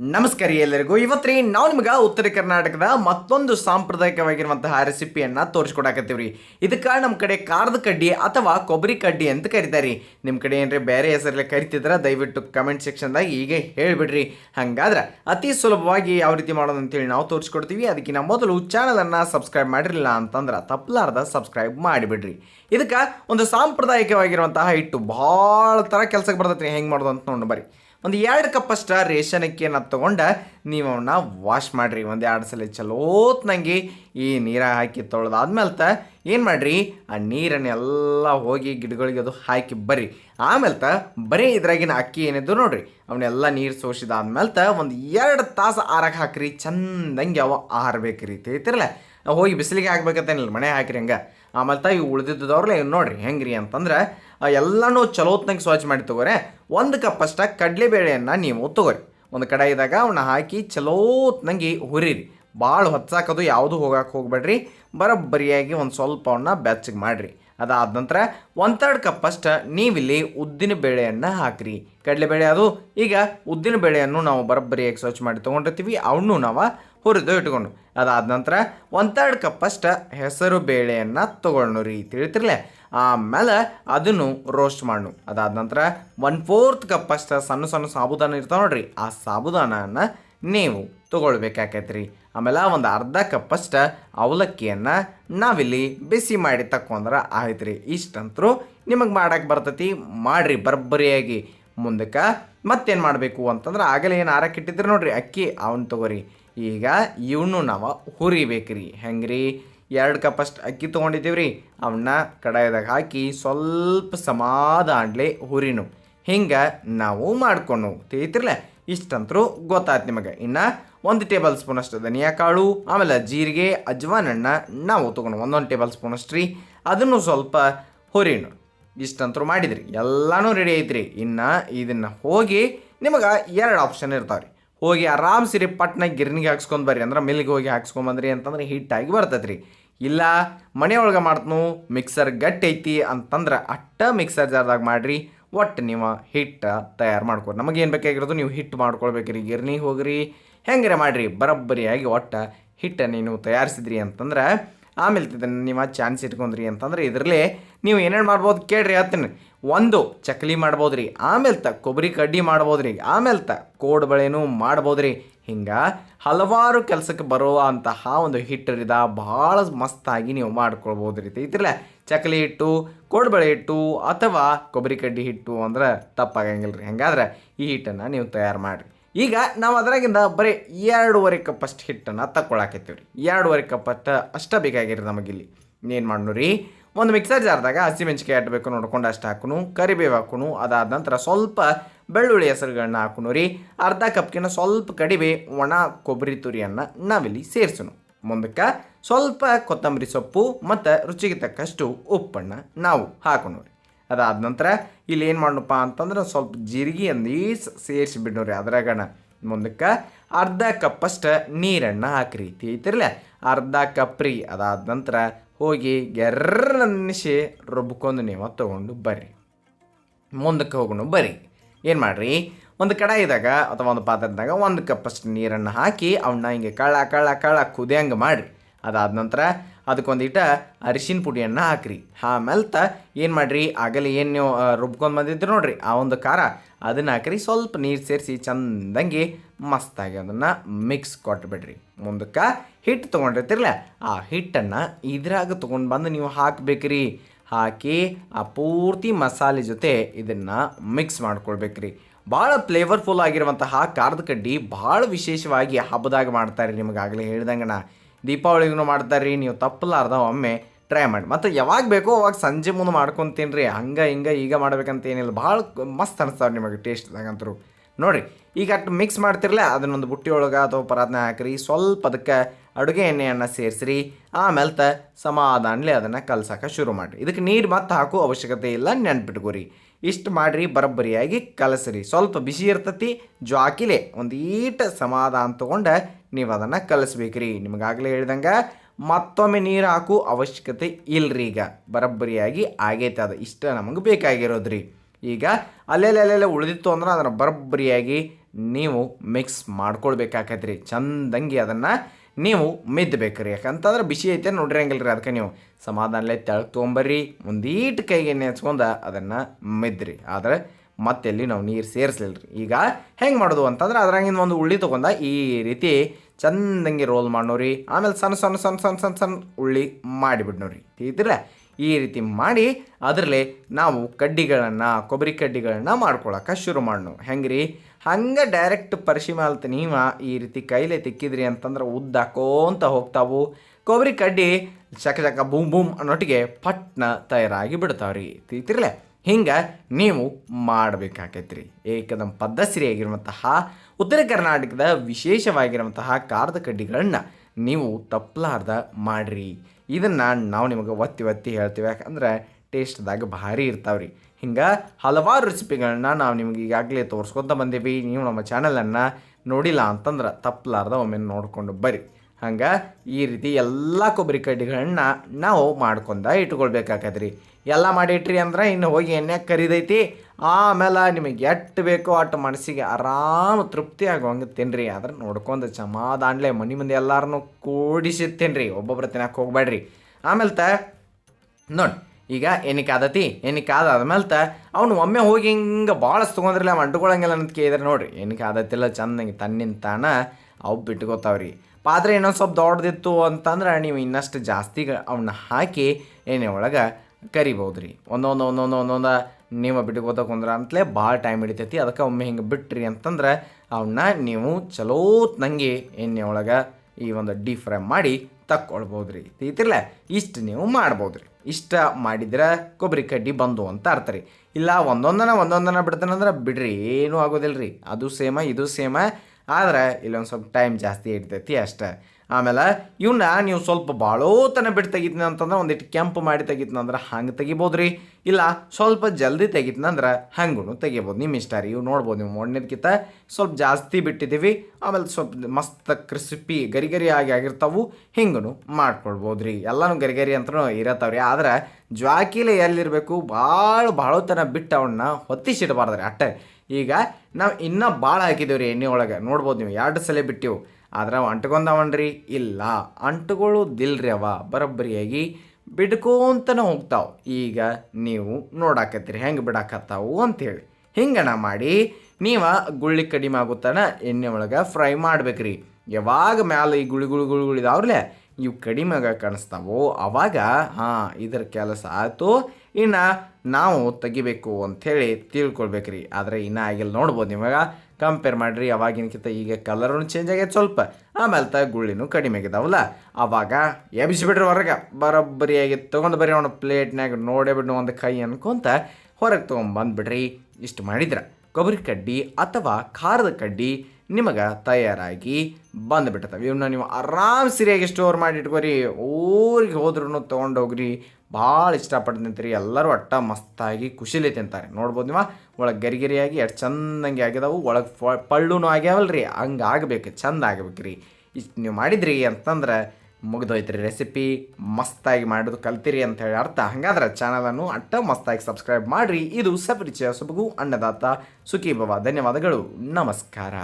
ನಮಸ್ಕಾರ ರೀ ಎಲ್ಲರಿಗೂ. ಇವತ್ತು ನಾವು ನಿಮ್ಗೆ ಉತ್ತರ ಕರ್ನಾಟಕದ ಮತ್ತೊಂದು ಸಾಂಪ್ರದಾಯಿಕವಾಗಿರುವಂತಹ ರೆಸಿಪಿಯನ್ನು ತೋರಿಸ್ಕೊಡಕತ್ತೀವಿ ರೀ ಇದಕ್ಕೆ ನಮ್ಮ ಕಡೆ ಕಾರದ ಕಡ್ಡಿ ಅಥವಾ ಕೊಬ್ಬರಿ ಕಡ್ಡಿ ಅಂತ ಕರಿತಾರೆ ನಿಮ್ಮ ಕಡೆ ಏನ್ರಿ ಬೇರೆ ಹೆಸರಲ್ಲಿ ಕರಿತಿದ್ರೆ ದಯವಿಟ್ಟು ಕಮೆಂಟ್ ಸೆಕ್ಷನ್ದಾಗ ಈಗ ಹೇಳಿಬಿಡ್ರಿ. ಹಂಗಾದ್ರೆ ಅತಿ ಸುಲಭವಾಗಿ ಯಾವ ರೀತಿ ಮಾಡೋದು ಅಂತೇಳಿ ನಾವು ತೋರಿಸ್ಕೊಡ್ತೀವಿ. ಅದಕ್ಕಿಂತ ಮೊದಲು ಚಾನಲನ್ನು ಸಬ್ಸ್ಕ್ರೈಬ್ ಮಾಡಿರಲಿಲ್ಲ ಅಂತಂದ್ರೆ ತಪ್ಪಲಾರ್ದ ಸಬ್ಸ್ಕ್ರೈಬ್ ಮಾಡಿಬಿಡ್ರಿ. ಇದಕ್ಕೆ ಒಂದು ಸಾಂಪ್ರದಾಯಿಕವಾಗಿರುವಂತಹ ಹಿಟ್ಟು ಭಾಳ ಥರ ಕೆಲಸಕ್ಕೆ ಬರ್ತೈತೆ ರೀ ಹೆಂಗೆ ಮಾಡೋದು ಅಂತ ನೋಡಿ ಬರ್ರಿ. ಒಂದು ಎರಡು ಕಪ್ಪಷ್ಟ ರೇಷನ್ ಅಕ್ಕಿಯನ್ನು ತೊಗೊಂಡು ನೀವು ಅವನ್ನ ವಾಶ್ ಮಾಡಿರಿ, ಒಂದು ಎರಡು ಸಲ ಚಲೋತ್ನಂಗೆ ಈ ನೀರ ಹಾಕಿ ತೊಳೆದಾದ್ಮೇಲೆ ತ ಏನು ಮಾಡಿರಿ, ಆ ನೀರನ್ನೆಲ್ಲ ಹೋಗಿ ಗಿಡಗಳಿಗೆ ಅದು ಹಾಕಿ ಬರ್ರಿ. ಆಮೇಲೆ ತ ಬರೀ ಇದ್ರಾಗಿನ ಅಕ್ಕಿ ಏನಿದ್ದು ನೋಡ್ರಿ ಅವನ್ನೆಲ್ಲ ನೀರು ಸೋಸಿದಾದ್ಮೇಲೆ ತ ಒಂದು ಎರಡು ತಾಸು ಆರಕ್ಕೆ ಹಾಕ್ರಿ, ಚಂದಂಗೆ ಅವ ಆರ್ಬೇಕ್ರಿ ತಿಳಿತಿರಲ್ಲ ಹೋಗಿ ಬಿಸಿಲಿಗೆ ಹಾಕ್ಬೇಕತ್ತೇನಿಲ್ಲ ಮನೆ ಹಾಕಿರಿ ಹಂಗೆ. ಆಮೇಲೆ ತ ಇವು ಉಳಿದಿದ್ದವ್ರಲ್ಲ ನೋಡ್ರಿ ಹೆಂಗ್ರಿ ಅಂತಂದ್ರೆ ಎಲ್ಲನೂ ಚಲೋತ್ನಂಗೆ ಸ್ವಚ್ಛ ಮಾಡಿ ತಗೋರೆ, ಒಂದು ಕಪ್ ಅಷ್ಟ ಕಡಲೆಬೇಳೆಯನ್ನು ನೀವು ತಗೋರಿ. ಒಂದು ಕಡಾಯಿದಾಗ ಅವನ್ನ ಹಾಕಿ ಚಲೋತ್ನಂಗೆ ಹುರಿರಿ. ಭಾಳ ಹೊತ್ಸಾಕೋದು ಯಾವುದು ಹೋಗಕ್ಕೆ ಹೋಗ್ಬೇಡ್ರಿ. ಬರೋಬ್ಬರಿಯಾಗಿ ಒಂದು ಸ್ವಲ್ಪ ಅವನ್ನ ಬೆಚ್ಚಗೆ ಮಾಡಿರಿ. ಅದಾದ ನಂತರ ಒಂದು ತರ್ಡ್ ಕಪ್ಪಷ್ಟ ನೀವಿಲ್ಲಿ ಉದ್ದಿನ ಬೇಳೆಯನ್ನು ಹಾಕ್ರಿ. ಕಡಲೆಬೇಳೆ ಅದು. ಈಗ ಉದ್ದಿನ ಬೇಳೆಯನ್ನು ನಾವು ಬರೋಬ್ಬರಿಯಾಗಿ ಸ್ವಚ್ಛ ಮಾಡಿ ತೊಗೊಂಡಿರ್ತೀವಿ. ಅವನ್ನೂ ನಾವು ಹುರಿದು ಇಟ್ಕೊಂಡು. ಅದಾದ ನಂತರ ಒಂದು ತರ್ಡ್ ಕಪ್ಪಷ್ಟ ಹೆಸರು ಬೇಳೆಯನ್ನು ತೊಗೊಂಡು ರೀ ತಿಳಿತಿರ್ಲೆ ಆಮೇಲೆ ಅದನ್ನು ರೋಸ್ಟ್ ಮಾಡು ಅದಾದ ನಂತರ ಒನ್ ಫೋರ್ತ್ ಕಪ್ಪಷ್ಟ ಸಣ್ಣ ಸಣ್ಣ ಸಾಬುದಾನ ಇರ್ತಾವೆ ನೋಡ್ರಿ. ಆ ಸಾಬುದಾನನ ನೀವು ತೊಗೊಳ್ಬೇಕಾಕೈತ್ರಿ. ಆಮೇಲೆ ಒಂದು ಅರ್ಧ ಕಪ್ಪಷ್ಟ ಅವಲಕ್ಕಿಯನ್ನು ನಾವಿಲ್ಲಿ ಬಿಸಿ ಮಾಡಿ ತಕ್ಕೊಂಡ್ರೆ ಆಯ್ತು ರೀ ಇಷ್ಟಂತರೂ ನಿಮಗೆ ಮಾಡಕ್ಕೆ ಬರ್ತೈತಿ. ಮಾಡಿರಿ ಬರಬ್ಬರಿಯಾಗಿ ಮುಂದಕ್ಕೆ ಮತ್ತೇನು ಮಾಡಬೇಕು ಅಂತಂದ್ರೆ ಆಗಲೇ ಏನು ಆರಕ್ಕಿಟ್ಟಿದ್ರಿ ನೋಡ್ರಿ ಅಕ್ಕಿ, ಅವನು ತಗೋರಿ. ಈಗ ಇವನು ನಾವು ಹುರಿಬೇಕ್ರಿ. ಹೆಂಗ್ರಿ? ಎರಡು ಕಪ್ಪಷ್ಟು ಅಕ್ಕಿ ತೊಗೊಂಡಿದ್ದೀವಿ ರೀ ಅವನ್ನ ಕಡಾಯದಾಗ ಹಾಕಿ ಸ್ವಲ್ಪ ಸಮಾಧಾನ್ಲೆ ಹುರಿನು. ಹಿಂಗೆ ನಾವು ಮಾಡ್ಕೊಂಡು ತಿಳಿತಿರ್ಲೆ? ಇಷ್ಟಂತರೂ ಗೊತ್ತಾಯ್ತು ನಿಮಗೆ. ಇನ್ನು ಒಂದು ಟೇಬಲ್ ಸ್ಪೂನ್ ಅಷ್ಟು ಧನಿಯಾ ಕಾಳು, ಆಮೇಲೆ ಜೀರಿಗೆ, ಅಜ್ವಾನಣ್ಣ, ನಾವು ತೊಗೊಂಡು ಒಂದೊಂದು ಟೇಬಲ್ ಸ್ಪೂನ್ ಅಷ್ಟು ರೀ. ಅದನ್ನು ಸ್ವಲ್ಪ ಹುರಿನು ಇಷ್ಟಂತರೂ ಮಾಡಿದ್ರಿ. ಎಲ್ಲನೂ ರೆಡಿ ಐತ್ರಿ. ಇನ್ನು ಇದನ್ನು ಹೋಗಿ ನಿಮಗೆ ಎರಡು ಆಪ್ಷನ್ ಇರ್ತಾವೆ ರೀ ಹೋಗಿ ಆರಾಮ್ ಸಿರಿ ಪಟ್ನ ಗಿರ್ನಿಗೆ ಹಾಕ್ಸ್ಕೊಂಡು ಬರ್ರಿ. ಅಂದ್ರೆ ಮಿಲ್ಗೆ ಹೋಗಿ ಹಾಕ್ಸ್ಕೊಂಬಂದ್ರಿ ಅಂತಂದ್ರೆ ಹಿಟ್ಟಾಗಿ ಬರ್ತೈತೆ ರೀ ಇಲ್ಲ ಮನೆಯೊಳಗೆ ಮಾಡ್ತನು ಮಿಕ್ಸರ್ ಗಟ್ಟಿ ಐತಿ ಅಂತಂದ್ರೆ ಅಟ್ಟ ಮಿಕ್ಸರ್ ಜಾರ್ದಾಗ ಮಾಡಿರಿ. ಒಟ್ಟು ನೀವು ಹಿಟ್ಟ ತಯಾರು ಮಾಡ್ಕೊ ನಮಗೇನು ಬೇಕಾಗಿರೋದು ನೀವು ಹಿಟ್ಟು ಮಾಡ್ಕೊಳ್ಬೇಕ್ರಿ. ಗಿರ್ನಿ ಹೋಗ್ರಿ, ಹೆಂಗಾರೆ ಮಾಡಿರಿ, ಬರೋಬ್ಬರಿಯಾಗಿ ಒಟ್ಟು ಹಿಟ್ಟನ್ನು ನೀವು ತಯಾರಿಸಿದ್ರಿ ಅಂತಂದ್ರೆ, ಆಮೇಲೆ ಇದನ್ನು ನೀವು ಚಾನ್ಸ್ ಇಟ್ಕೊಂಡ್ರಿ ಅಂತಂದ್ರೆ ಇದರಲ್ಲಿ ನೀವು ಏನೇನು ಮಾಡ್ಬೋದು ಕೇಳ್ರಿ ಹತ್ತಿನ ಒಂದು, ಚಕ್ಲಿ ಮಾಡ್ಬೋದು ರೀ ಆಮೇಲೆ ತ, ಕೊಬ್ಬರಿ ಕಡ್ಡಿ ಮಾಡ್ಬೋದು ರೀ ಆಮೇಲೆ ತ, ಕೋಡ್ ಬಳೆನೂ ಮಾಡ್ಬೋದು ರೀ ಹಿಂಗೆ ಹಲವಾರು ಕೆಲಸಕ್ಕೆ ಬರುವಂತಹ ಒಂದು ಹಿಟ್ಟರಿದ ಭಾಳ ಮಸ್ತಾಗಿ ನೀವು ಮಾಡ್ಕೊಳ್ಬೋದು ರೀ ಇದ್ರಲ್ಲ ಚಕ್ಲಿ ಹಿಟ್ಟು ಕೋಡ್ಬಳೆ ಹಿಟ್ಟು, ಅಥವಾ ಕೊಬ್ಬರಿ ಕಡ್ಡಿ ಹಿಟ್ಟು ಅಂದ್ರೆ ತಪ್ಪಾಗಂಗಿಲ್ಲ ರೀ. ಹಂಗಾದ್ರೆ ಈ ಹಿಟ್ಟನ್ನು ನೀವು ತಯಾರು ಮಾಡಿರಿ. ಈಗ ನಾವು ಅದರಾಗಿಂದ ಬರೀ ಎರಡೂವರೆ ಕಪ್ ಅಷ್ಟು ಹಿಟ್ಟನ್ನು ತಗೊಳಕತ್ತೀವಿ ರೀ ಎರಡೂವರೆ ಕಪ್ ಅಷ್ಟು ಅಷ್ಟ ಬೇಕಾಗಿರಿ ನಮಗಿಲ್ಲಿ. ಏನು ಮಾಡ್ನು ರೀ ಒಂದು ಮಿಕ್ಸರ್ ಜಾರ್ದಾಗ ಹಸಿಮೆಣಸಿಕಾಯಿ ಹಾಕಬೇಕು ನೋಡ್ಕೊಂಡು ಅಷ್ಟು ಹಾಕುನು, ಕರಿಬೇವು ಹಾಕುನು, ಅದಾದ ನಂತರ ಸ್ವಲ್ಪ ಬೆಳ್ಳುಳ್ಳಿ ಹೆಸರುಗಳನ್ನ ಹಾಕುನು ರೀ. ಅರ್ಧ ಕಪ್ಗಿನ ಸ್ವಲ್ಪ ಕಡಿಮೆ ಒಣ ಕೊಬ್ಬರಿ ತುರಿಯನ್ನು ನಾವಿಲ್ಲಿ ಸೇರಿಸೋನು. ಮುಂದಕ್ಕೆ ಸ್ವಲ್ಪ ಕೊತ್ತಂಬರಿ ಸೊಪ್ಪು ಮತ್ತು ರುಚಿಗೆ ತಕ್ಕಷ್ಟು ಉಪ್ಪನ್ನು ನಾವು ಹಾಕೋಣ ರೀ. ಅದಾದ ನಂತರ ಇಲ್ಲಿ ಏನು ಮಾಡೋಣಪ್ಪ ಅಂತಂದ್ರೆ ಸ್ವಲ್ಪ ಜೀರಿಗೆ ಅಂದೀಸ್ ಸೇರಿಸಿಬಿಡೋರಿ ಅದ್ರಾಗಣ ಮುಂದಕ್ಕೆ ಅರ್ಧ ಕಪ್ಪಷ್ಟು ನೀರನ್ನು ಹಾಕ್ರಿ ಐತಿರಲ್ಲ ಅರ್ಧ ಕಪ್ ರೀ, ಅದಾದ ನಂತರ ಹೋಗಿ ಗೆರ್ರನ್ನಿಸಿ ರುಬ್ಕೊಂಡು ನೀವು ತೊಗೊಂಡು ಬರ್ರಿ. ಮುಂದಕ್ಕೆ ಹೋಗೋಣ ಬರ್ರಿ. ಏನು ಮಾಡ್ರಿ? ಒಂದು ಕಡಾಯಿದಾಗ ಅಥವಾ ಒಂದು ಪಾತ್ರದಾಗ ಒಂದು ಕಪ್ಪಷ್ಟು ನೀರನ್ನು ಹಾಕಿ ಅವನ್ನ ಹಿಂಗೆ ಕಳ್ಳ ಕಳ್ಳ ಕಳ್ಳ ಕುದಿಯಂಗೆ ಮಾಡಿರಿ. ಅದಾದ ನಂತರ ಅದಕ್ಕೊಂದಿಟ ಅರಿಶಿನ ಪುಡಿಯನ್ನು ಹಾಕ್ರಿ. ಆಮೇಲೆ ತ ಏನು ಮಾಡಿರಿ? ಆಗಲೇ ಏನು ನೀವು ರುಬ್ಕೊಂಡು ಬಂದಿದ್ರು ನೋಡಿರಿ. ಆ ಒಂದು ಖಾರ ಅದನ್ನು ಹಾಕ್ರಿ. ಸ್ವಲ್ಪ ನೀರು ಸೇರಿಸಿ ಚಂದಂಗೆ ಮಸ್ತಾಗಿ ಅದನ್ನು ಮಿಕ್ಸ್ ಕೊಟ್ಬಿಡ್ರಿ. ಮುಂದಕ್ಕೆ ಹಿಟ್ಟು ತೊಗೊಂಡಿರ್ತಿರಲ್ಲ, ಆ ಹಿಟ್ಟನ್ನು ಇದ್ರಾಗ ತೊಗೊಂಡು ಬಂದು ನೀವು ಹಾಕಬೇಕ್ರಿ. ಹಾಕಿ ಆ ಪೂರ್ತಿ ಮಸಾಲೆ ಜೊತೆ ಇದನ್ನು ಮಿಕ್ಸ್ ಮಾಡ್ಕೊಳ್ಬೇಕ್ರಿ. ಭಾಳ ಫ್ಲೇವರ್ಫುಲ್ ಆಗಿರುವಂತಹ ಖಾರದ ಕಡ್ಡಿ ಭಾಳ ವಿಶೇಷವಾಗಿ ಹಬ್ಬದಾಗ ಮಾಡ್ತಾರೆ ನಿಮಗಾಗಲೇ ಹೇಳ್ದಂಗಣ ದೀಪಾವಳಿಗೂ ಮಾಡ್ತಾರೆ ರೀ ನೀವು ತಪ್ಪಲಾರ್ದ ಒಮ್ಮೆ ಟ್ರೈ ಮಾಡಿ. ಮತ್ತು ಯಾವಾಗ ಬೇಕೋ ಅವಾಗ ಸಂಜೆ ಮುಂದೆ ಮಾಡ್ಕೊತೀನಿ ರೀ ಹಂಗೆ, ಹಿಂಗೆ, ಈಗ ಮಾಡ್ಬೇಕಂತ ಏನಿಲ್ಲ. ಭಾಳ ಮಸ್ತ್ ಅನಿಸ್ತಾವೆ ನಿಮಗೆ ಟೇಸ್ಟ್ದಾಗಂತರು ನೋಡಿರಿ, ಈಗ ಅಷ್ಟು ಮಿಕ್ಸ್ ಮಾಡ್ತಿರಲ್ಲ ಅದನ್ನೊಂದು ಬುಟ್ಟಿ ಒಳಗೆ ಅಥವಾ ಪರಾತ್ನ ಹಾಕ್ರಿ. ಸ್ವಲ್ಪ ಅದಕ್ಕೆ ಅಡುಗೆ ಎಣ್ಣೆಯನ್ನು ಸೇರಿಸ್ರಿ. ಆಮೇಲೆ ತ ಸಮಾಧಾನಲೆ ಅದನ್ನು ಕಲ್ಸಕ್ಕೆ ಶುರು ಮಾಡಿರಿ. ಇದಕ್ಕೆ ನೀರು ಮತ್ತೆ ಹಾಕೋ ಅವಶ್ಯಕತೆ ಇಲ್ಲ ನೆನ್ಪಿಟ್ಕೋರಿ. ಇಷ್ಟು ಮಾಡಿರಿ, ಬರಬ್ಬರಿಯಾಗಿ ಕಲಸ್ರಿ. ಸ್ವಲ್ಪ ಬಿಸಿ ಇರ್ತತಿ, ಜ್ವಾಕಿಲೆ ಒಂದು ಈಟ ಸಮಾಧಾನ ತೊಗೊಂಡು ನೀವು ಅದನ್ನು ಕಲಿಸ್ಬೇಕ್ರಿ. ನಿಮಗಾಗಲೇ ಹೇಳ್ದಂಗೆ ಮತ್ತೊಮ್ಮೆ ನೀರು ಹಾಕೋ ಅವಶ್ಯಕತೆ ಇಲ್ಲರಿ ಈಗ. ಬರಬ್ಬರಿಯಾಗಿ ಆಗೈತೆ ಅದು. ಇಷ್ಟ ನಮಗೆ ಬೇಕಾಗಿರೋದ್ರಿ. ಈಗ ಅಲ್ಲೆಲ್ಲ ಅಲ್ಲೆಲ್ಲ ಉಳಿದಿತ್ತು ಅಂದ್ರೆ ಅದನ್ನು ಬರಬ್ಬರಿಯಾಗಿ ನೀವು ಮಿಕ್ಸ್ ಮಾಡ್ಕೊಳ್ಬೇಕಾಕೈತೆ ರೀ ಚಂದಂಗಿ ಅದನ್ನು ನೀವು ಮೆದ್ದಬೇಕ್ರಿ ಯಾಕಂತಂದ್ರೆ ಬಿಸಿ ಐತೆ ನೋಡಿರಂಗಿಲ್ಲ ರೀ ಅದಕ್ಕೆ ನೀವು. ಸಮಾಧಾನಲೆ ತೆಳಗೆ ತೊಗೊಂಬರ್ರಿ. ಒಂದೀಟು ಕೈಗೆ ನೆಚ್ಕೊಂಡು ಅದನ್ನು ಮಿದ್ರಿ. ಆದರೆ ಮತ್ತೆಲ್ಲಿ ನಾವು ನೀರು ಸೇರಿಸಲಿಲ್ಲ ರೀ ಈಗ ಹೆಂಗೆ ಮಾಡೋದು ಅಂತಂದ್ರೆ ಅದ್ರಾಗಿಂದ ಒಂದು ಉಳ್ಳಿ ತೊಗೊಂಡ ಈ ರೀತಿ ಚಂದಂಗೆ ರೋಲ್ ಮಾಡೋರಿ ಆಮೇಲೆ ಸಣ್ಣ ಸಣ್ಣ ಸಣ್ಣ ಸಣ್ಣ ಸಣ್ಣ ಸಣ್ಣ ಉಳ್ಳಿ ಮಾಡಿಬಿಡ್ನೋರಿ ಇದ್ರೆ ಈ ರೀತಿ ಮಾಡಿ ಅದರಲ್ಲಿ ನಾವು ಕಡ್ಡಿಗಳನ್ನು, ಕೊಬ್ಬರಿ ಕಡ್ಡಿಗಳನ್ನು ಮಾಡ್ಕೊಳಕ್ಕೆ ಶುರು ಮಾಡ್ನು ಹೆಂಗ್ರಿ? ಹಂಗೆ ಡೈರೆಕ್ಟ್ ಪರಿಶಿ ಮಾಲ್ತ ನೀವ ಈ ರೀತಿ ಕೈಲೇ ತಿಕ್ಕಿದ್ರಿ ಅಂತಂದ್ರೆ ಉದ್ದಾಕೋಂತ ಹೋಗ್ತಾವು. ಕೊಬ್ಬರಿ ಕಡ್ಡಿ ಚಕ ಚಕ ಬೂಮ್ ಬೂಮ್ ಅನ್ನೋಟಿಗೆ ಪಟ್ನ ತಯಾರಾಗಿ ಬಿಡ್ತಾವ್ರಿ. ತಿಳಿತಿರ್ಲೆ ಹಿಂಗೆ ನೀವು ಮಾಡಬೇಕಾಕೈತ್ರಿ. ಏಕದಂ ಪದ್ಧಸಿರಿಯಾಗಿರುವಂತಹ ಉತ್ತರ ಕರ್ನಾಟಕದ ವಿಶೇಷವಾಗಿರುವಂತಹ ಕಾರದ ಕಡ್ಡಿಗಳನ್ನು ನೀವು ತಪ್ಪಲಾರ್ದ ಮಾಡಿರಿ. ಇದನ್ನು ನಾವು ನಿಮಗೆ ಒತ್ತಿ ಒತ್ತಿ ಹೇಳ್ತೀವಿ. ಯಾಕಂದ್ರೆ ಟೇಸ್ಟ್ದಾಗ ಭಾರಿ ಇರ್ತಾವ್ರಿ. ಹಿಂಗೆ ಹಲವಾರು ರೆಸಿಪಿಗಳನ್ನ ನಾವು ನಿಮಗೆ ಈಗಾಗಲೇ ತೋರಿಸ್ಕೊತ ಬಂದೀವಿ. ನೀವು ನಮ್ಮ ಚಾನಲನ್ನು ನೋಡಿಲ್ಲ ಅಂತಂದ್ರೆ ತಪ್ಪಲಾರ್ದ ಒಮ್ಮೆ ನೋಡಿಕೊಂಡು ಬರ್ರಿ. ಹಂಗೆ ಈ ರೀತಿ ಎಲ್ಲ ಕೊಬ್ಬರಿ ಕಡ್ಡಿಗಳನ್ನ ನಾವು ಮಾಡ್ಕೊಂಡ ಇಟ್ಕೊಳ್ಬೇಕಾಕತ್ರಿ. ಎಲ್ಲ ಮಾಡಿಟ್ರಿ ಅಂದ್ರೆ ಇನ್ನು ಹೋಗಿ ಎಣ್ಣೆ ಕರಿದೈತಿ. ಆಮೇಲೆ ನಿಮಗೆ ಎಷ್ಟು ಬೇಕೋ ಅಷ್ಟು ಮನಸ್ಸಿಗೆ ಆರಾಮ ತೃಪ್ತಿ ಆಗುವಂಗೆ ತಿನ್ರಿ ಆದ್ರೆ ನೋಡ್ಕೊಂಡು ಚಮಾದಾಣ್ಲೆ ಮನೆ ಮುಂದೆ ಎಲ್ಲಾರನ್ನೂ ಕೂಡಿಸಿ ತಿನ್ರಿ ಒಬ್ಬೊಬ್ರು ತಿನ್ನಕ್ಕೆ ಹೋಗ್ಬೇಡ್ರಿ ಆಮೇಲೆ ತ ನೋಡಿ, ಈಗ ಎಣ್ಕ್ ಆದತಿ? ಎಣ್ಣೆ ಕಾದಾದ್ಮೇಲೆ ತ ಅವ್ನು ಒಮ್ಮೆ ಹೋಗಿ ಹಿಂಗೆ ಭಾಳ ತೊಗೊಂಡ್ರಲ್ಲ, ಅವ ಅಂಟ್ಕೊಳಂಗಿಲ್ಲ ಅಂತ ಕೇಳಿದ್ರೆ ನೋಡಿರಿ. ಎಣ್ಣೆ ಕಾದತಿಲ್ಲ ಚಂದಂಗೆ ತನ್ನಿಂದ ತಾನ ಅವು ಬಿಟ್ಕೋತಾವ್ರಿ ಪಾತ್ರೆ ಇನ್ನೊಂದು ಸ್ವಲ್ಪ ದೊಡ್ಡದಿತ್ತು ಅಂತಂದ್ರೆ ನೀವು ಇನ್ನಷ್ಟು ಜಾಸ್ತಿ ಅವನ್ನ ಹಾಕಿ ಎಣ್ಣೆ ಒಳಗೆ ಕರಿಬೋದು ರೀ ಒಂದೊಂದು ಒಂದೊಂದು ಒಂದೊಂದು ನೀವು ಬಿಟ್ಕೋತ ಕುಂದ್ರ ಅಂತಲೇ ಭಾಳ ಟೈಮ್ ಹಿಡಿತೈತಿ. ಅದಕ್ಕೆ ಒಮ್ಮೆ ಹಿಂಗೆ ಬಿಟ್ರಿ ಅಂತಂದ್ರೆ ಅವನ್ನ ನೀವು ಚಲೋ ತಂಗಿ ಎಣ್ಣೆ ಒಳಗೆ ಈ ಒಂದು ಡೀಪ್ ಫ್ರೈ ಮಾಡಿ ತಕ್ಕೊಳ್ಬೋದು ರೀ ತೀತಿರ್ಲ ಇಷ್ಟು ನೀವು ಮಾಡ್ಬೋದು ರೀ ಇಷ್ಟ ಮಾಡಿದ್ರೆ ಕೊಬ್ಬರಿ ಕಡ್ಡಿ ಬಂದು ಅಂತ ಅರ್ಥ ರೀ. ಇಲ್ಲ ಒಂದೊಂದನ ಒಂದೊಂದನ ಬಿಡ್ತಾನಂದ್ರೆ ಬಿಡ್ರಿ, ಏನೂ ಆಗೋದಿಲ್ಲ ರೀ ಅದು ಸೇಮ ಇದು ಸೇಮ ಆದ್ರೆ ಇಲ್ಲೊಂದು ಸ್ವಲ್ಪ ಟೈಮ್ ಜಾಸ್ತಿ ಇರ್ತೈತಿ ಅಷ್ಟೇ. ಆಮೇಲೆ ಇವನ್ನ ನೀವು ಸ್ವಲ್ಪ ಭಾಳೋ ತನ ಬಿಟ್ಟು ತೆಗಿತೀನಿ ಅಂತಂದ್ರೆ ಒಂದಿಟ್ಟು ಕೆಂಪು ಮಾಡಿ ತೆಗಿತೀನಂದ್ರೆ ಹಂಗೆ ತೆಗಿಬೋದು ರೀ ಇಲ್ಲ, ಸ್ವಲ್ಪ ಜಲ್ದಿ ತೆಗಿತೀನಂದ್ರೆ ಹಂಗೂ ತೆಗಿಬೋದು. ನಿಮ್ಮ ಇಷ್ಟ ರೀ, ಇವು ನೋಡ್ಬೋದು ನೀವು ಮೊಣ್ಣಿದ್ಕಿಂತ ಸ್ವಲ್ಪ ಜಾಸ್ತಿ ಬಿಟ್ಟಿದ್ದೀವಿ ಆಮೇಲೆ ಸ್ವಲ್ಪ ಮಸ್ತ್ ಕ್ರಿಸ್ಪಿ ಗರಿ ಗರಿ ಆಗಿ ಆಗಿರ್ತಾವು ಹಿಂಗೂ ಮಾಡ್ಕೊಳ್ಬೋದು ರೀ ಎಲ್ಲನೂ ಗರಿ ಗರಿ ಅಂತಲೂ ಇರತ್ತಾವ ರೀ ಆದ್ರೆ ಜ್ವಾಕಿಲೆ ಎಲ್ಲಿರಬೇಕು ಭಾಳ ಭಾಳ ತನ ಬಿಟ್ಟು ಅವನ್ನ ಹೊತ್ತಿಸಿಡಬಾರ್ದು ರೀ ಅಟ್ಟೆ. ಈಗ ನಾವು ಇನ್ನೂ ಭಾಳ ಹಾಕಿದ್ದೀವಿ ರೀ ಎಣ್ಣೆ ಒಳಗೆ. ನೋಡ್ಬೋದು ನೀವು, ಎರಡು ಸಲ ಬಿಟ್ಟಿವು. ಆದ್ರೆ ಅವ ಅಂಟ್ಕೊಂಡವನ್ರಿ? ಇಲ್ಲ. ಅಂಟ್ಕೊಳ್ಳೋದಿಲ್ರಿ ಅವ. ಬರೋಬ್ಬರಿಯಾಗಿ ಬಿಡ್ಕೋಂತನ ಹೋಗ್ತಾವ. ಈಗ ನೀವು ನೋಡಾಕತ್ತೀರಿ, ಹೆಂಗೆ ಬಿಡಾಕತ್ತಾವು ಅಂಥೇಳಿ ಹಿಂಗಣ ಮಾಡಿ ನೀವು ಗುಳ್ಳಿ ಕಡಿಮೆ ಆಗುತ್ತಾನೆ ಎಣ್ಣೆ ಒಳಗೆ ಫ್ರೈ ಮಾಡ್ಬೇಕ್ರಿ. ಯಾವಾಗ ಮ್ಯಾಲೆ ಈ ಗುಳಿ ಗುಳಿ ಗುಳಿ ಇವು ಕಡಿಮೆ ಆಗ ಕಾಣಿಸ್ತಾವೋ ಆವಾಗ ಹಾಂ, ಇದರ ಕೆಲಸ ಆಯಿತು. ಇನ್ನು ನಾವು ತೆಗಿಬೇಕು ಅಂಥೇಳಿ ತಿಳ್ಕೊಳ್ಬೇಕ್ರಿ. ಆದರೆ ಇನ್ನೂ ಆಗಿಲ್ಲ ನೋಡ್ಬೋದು ನಿಮಗೆ ಕಂಪೇರ್ ಮಾಡಿರಿ ಅವಾಗಿನಕ್ಕಿಂತ ಈಗ ಕಲರೂ ಚೇಂಜ್ ಆಗ್ಯದ ಸ್ವಲ್ಪ. ಆಮೇಲೆ ತ ಗುಳ್ಳಿನೂ ಕಡಿಮೆ ಆಗಿದಾವಲ್ಲ. ಅವಾಗ ಎಬ್ಸಿಬಿಟ್ರಿ ಹೊರಗೆ. ಬರೋಬ್ಬರಿಯಾಗಿ ತೊಗೊಂಡು ಬರೀ ಒಂದು ಪ್ಲೇಟ್ನಾಗ ನೋಡೇ ಬಿಡು ಒಂದು ಕೈ ಅನ್ಕೊಂತ ಹೊರಗೆ ತೊಗೊಂಬಂದ್ಬಿಡ್ರಿ. ಇಷ್ಟು ಮಾಡಿದ್ರೆ. ಕೊಬ್ಬರಿ ಕಡ್ಡಿ ಅಥವಾ ಖಾರದ ಕಡ್ಡಿ ನಿಮಗೆ ತಯಾರಾಗಿ ಬಂದುಬಿಡ್ತವೆ ಇವನ್ನ ನೀವು ಆರಾಮ್ ಸರಿಯಾಗಿ ಸ್ಟೋರ್ ಮಾಡಿ ಇಟ್ಕೋರಿ ಊರಿಗೆ ಹೋದ್ರೂ ತೊಗೊಂಡೋಗ್ರಿ, ಭಾಳ ಇಷ್ಟಪಟ್ಟು ಎಲ್ಲರೂ ಅಟ್ಟ ಮಸ್ತಾಗಿ ಖುಷಿಲಿ ತಿಂತಾರೆ. ನೋಡ್ಬೋದು ನೀವು, ಒಳಗೆ ಗರಿಗರಿಯಾಗಿ, ಎಷ್ಟು ಚಂದಂಗೆ ಆಗ್ಯದವು, ಒಳಗೆ ಪಳ್ಳುನೂ ಆಗ್ಯಾವಲ್ಲ ರೀ ಹಂಗೆ ಆಗಬೇಕು, ಚಂದ ಆಗ್ಬೇಕು ರೀ ಇಷ್ಟು ನೀವು ಮಾಡಿದ್ರಿ ಅಂತಂದ್ರೆ ಮುಗಿದೋಯ್ತು ರೀ ರೆಸಿಪಿ ಮಸ್ತಾಗಿ ಮಾಡೋದು ಕಲ್ತಿರಿ ಅಂತ ಹೇಳಿ ಅರ್ಥ. ಹಂಗಾದ್ರೆ ಚಾನಲನ್ನು ಅಟ್ಟ ಮಸ್ತಾಗಿ ಸಬ್ಸ್ಕ್ರೈಬ್ ಮಾಡಿರಿ. ಇದು ಸಪರಿಚಯ ಸೊಬಗು, ಅನ್ನದಾತ ಸುಖಿ ಭವ ಧನ್ಯವಾದಗಳು. ನಮಸ್ಕಾರ.